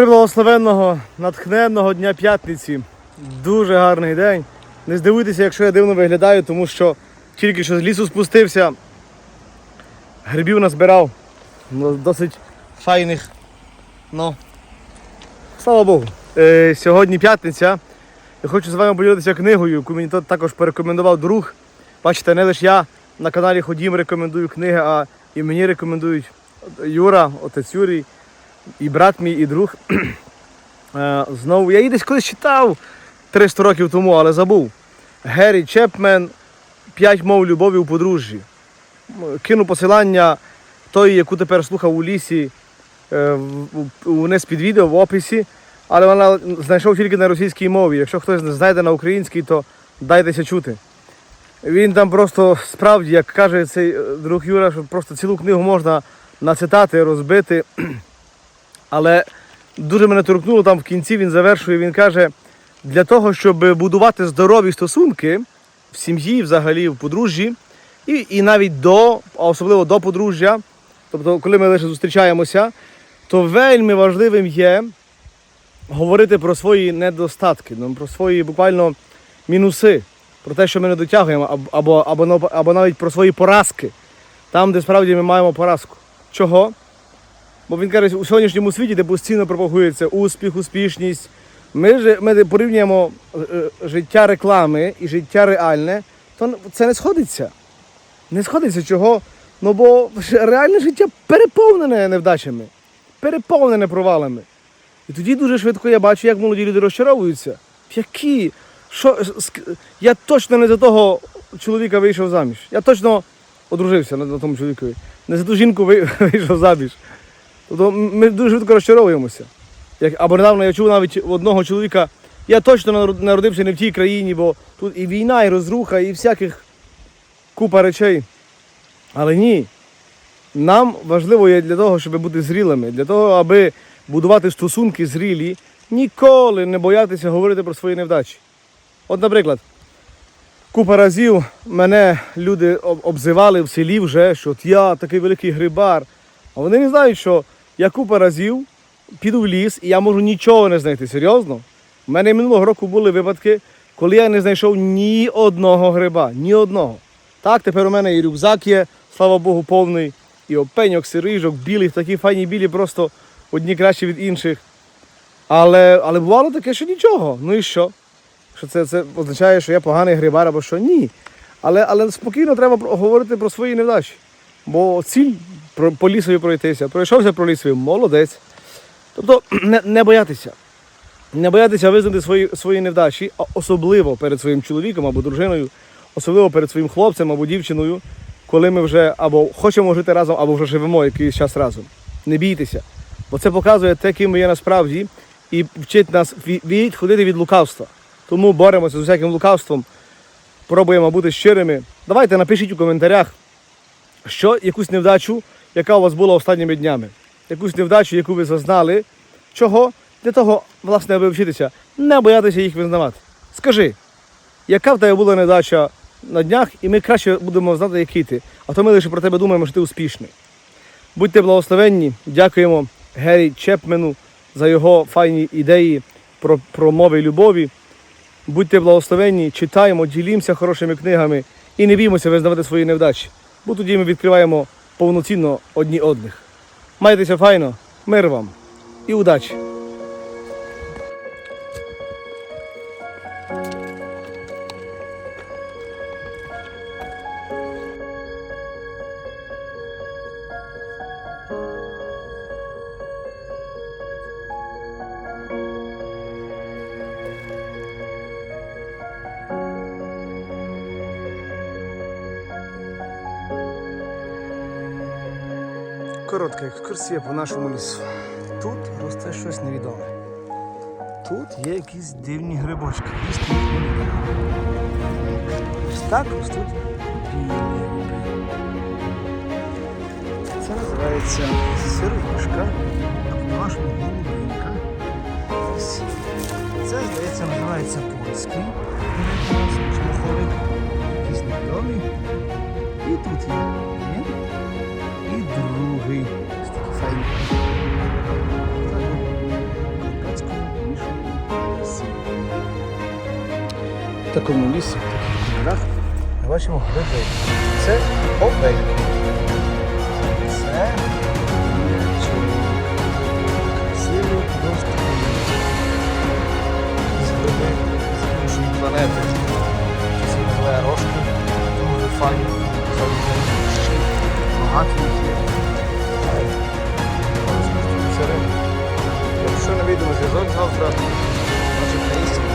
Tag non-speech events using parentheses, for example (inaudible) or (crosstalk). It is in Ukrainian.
Приблагословенного, натхненного дня п'ятниці. Дуже гарний день. Не здивуйтеся, якщо я дивно виглядаю, тому що тільки що з лісу спустився, грибів назбирав. Ну, Досить файних. Ну, слава Богу. Е, сьогодні п'ятниця. Я хочу з вами поділитися книгою, яку мені також порекомендував друг. Бачите, не лише я на каналі Ходім рекомендую книги, а і мені рекомендують Юра, отець Юрій, і брат мій, і друг. (clears throat) Е, Знову я її десь колись читав 300 років тому, але забув. Геррі Чепмен П'ять мов любові у подружжі. Кину посилання тої, яку тепер слухав у лісі, е, у- вниз під відео в описі, але вона знайшов тільки на російській мові. Якщо хтось не знайде на українській, то дайтеся чути. Він там просто справді, як каже цей е, друг Юра, що просто цілу книгу можна нацитати, розбити. (clears throat) Але дуже мене торкнуло там в кінці, він завершує, він каже, для того, щоб будувати здорові стосунки в сім'ї, взагалі, в подружжі, і, і навіть до, а особливо до подружжя, тобто, коли ми лише зустрічаємося, то вельми важливим є говорити про свої недостатки, ну, про свої буквально мінуси, про те, що ми не дотягуємо, або, або, або, навіть про свої поразки, там, де справді ми маємо поразку. Чого? Бо він каже, у сьогоднішньому світі, де постійно пропагується успіх, успішність. Ми ж ми порівнюємо е, е, життя реклами і життя реальне, то це не сходиться. Не сходиться чого? Ну бо реальне життя переповнене невдачами, переповнене провалами. І тоді дуже швидко я бачу, як молоді люди розчаровуються. Які? Що, я точно не за того чоловіка вийшов заміж. Я точно одружився на, на тому чоловікові. Не за ту жінку (laughs) вийшов заміж. Тобто ми дуже швидко розчаровуємося. Як, або недавно я чув навіть одного чоловіка, я точно народ- народився не в тій країні, бо тут і війна, і розруха, і всяких купа речей. Але ні. Нам важливо є для того, щоб бути зрілими, для того, аби будувати стосунки зрілі, ніколи не боятися говорити про свої невдачі. От, наприклад, купа разів мене люди обзивали в селі вже, що от я такий великий грибар. А вони не знають, що я купа разів піду в ліс і я можу нічого не знайти. Серйозно? У мене минулого року були випадки, коли я не знайшов ні одного гриба, ні одного. Так, тепер у мене і рюкзак є, слава Богу, повний, і опеньок, сирижок, білих, такі файні білі, просто одні кращі від інших. Але, але бувало таке, що нічого. Ну і що? Що це, це означає, що я поганий грибар або що? Ні. Але, але спокійно треба говорити про свої невдачі. Бо ціль по лісові пройтися, пройшовся про лісові, молодець. Тобто (clears throat) не, не боятися. Не боятися визнати свої, свої невдачі, а особливо перед своїм чоловіком або дружиною, особливо перед своїм хлопцем або дівчиною, коли ми вже або хочемо жити разом, або вже живемо якийсь час разом. Не бійтеся. Бо це показує те, ким ми є насправді, і вчить нас ві- відходити від лукавства. Тому боремося з усяким лукавством, пробуємо бути щирими. Давайте напишіть у коментарях, що якусь невдачу, яка у вас була останніми днями. Якусь невдачу, яку ви зазнали. Чого? Для того, власне, аби вчитися, не боятися їх визнавати. Скажи, яка в тебе була невдача на днях, і ми краще будемо знати, який ти. А то ми лише про тебе думаємо, що ти успішний. Будьте благословенні, дякуємо Гері Чепмену за його файні ідеї про, про мови любові. Будьте благословенні, читаємо, ділімося хорошими книгами і не біймося визнавати свої невдачі, бо тоді ми відкриваємо повноцінно одні одних. Майтеся файно, мир вам і удачі! Коротка екскурсія по нашому лісу. Тут росте щось невідоме. Тут є якісь дивні грибочки. Ось так ростуть білі гриби. Це називається сироїшка, а по-нашому голубинка. Це, здається, називається польський. Чмоховик. Якісь невідомі. І тут є другий. В такому лісі, в таких кольорах, ми бачимо людей. Це Бобей. Це чоловік. Красивий доступ. З іншої планети. Це називає рожки, дуже файні. Antivirüsleri. Antivirüsleri. Şöyle bir yazar. Kaldırabilirsiniz.